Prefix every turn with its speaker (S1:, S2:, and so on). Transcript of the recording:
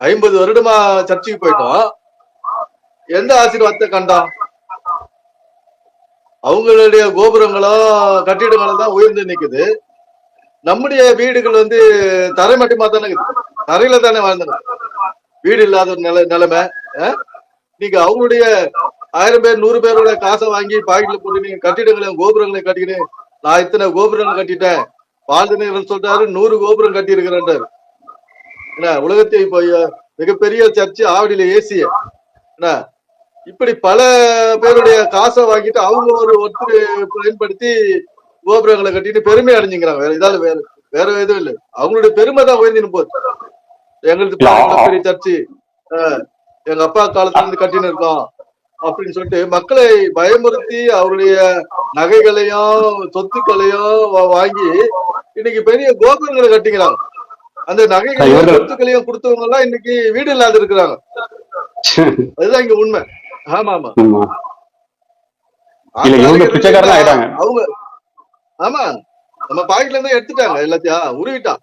S1: ஐம்பது வருடமா சர்ச்சுக்கு போயிட்டோம். எந்த ஆசீர்வாதத்தை கண்டோம் அவங்களுடைய கோபுரங்களும் கட்டிடங்களும் தான் உயர்ந்து நிக்குது. நம்முடைய வீடுகள் வந்து தரை மட்டுமா தானே தரையில தானே வாழ்ந்தாங்க வீடு இல்லாத ஒரு நில நிலைமை நீங்க அவங்களுடைய ஆயிரம் பேர் நூறு பேரோட காசை வாங்கி பாக்கெட்ல போட்டு நீங்க கட்டிடங்களையும் கோபுரங்களையும் கட்டிக்கிட்டு நான் இத்தனை கோபுரங்கள் கட்டிட்டேன். வாழ்ந்துன்னு சொல்றாரு நூறு கோபுரம் கட்டி இருக்கிறேன்றாரு என்ன உலகத்தை இப்போ மிகப்பெரிய சர்ச்சு ஆவடியில ஏசிய. என்ன இப்படி பல பேருடைய காசை வாங்கிட்டு அவங்க ஒரு ஒருத்தர் பயன்படுத்தி கோபுரங்களை கட்டிட்டு பெருமை அடைஞ்சுக்கிறாங்க வேற இதால வேற வேற எதுவும் இல்லை. அவங்களுடைய பெருமை தான் உயர்ந்தின்னு போகுது எங்களுக்கு பெரிய சர்ச்சு எங்க அப்பா காலத்துல இருந்து கட்டின்னு இருக்கோம் அப்படின்னு சொல்லிட்டு மக்களை பயமுறுத்தி அவருடைய நகைகளையும் சொத்துக்களையும் வாங்கி இன்னைக்கு பெரிய கோபுரங்களை கட்டிக்கிறாங்க. அந்த நகைகளையும் சொத்துக்களையும் கொடுத்தவங்க எல்லாம் இன்னைக்கு வீடு இல்லாத இருக்கிறாங்க. அதுதான் இங்க உண்மை. ஆமா. ஆமா. அவங்க ஆமா. நம்ம பாக்கெட்ல இருந்து எடுத்துட்டாங்க எல்லாத்தையும். உருவிட்டான்.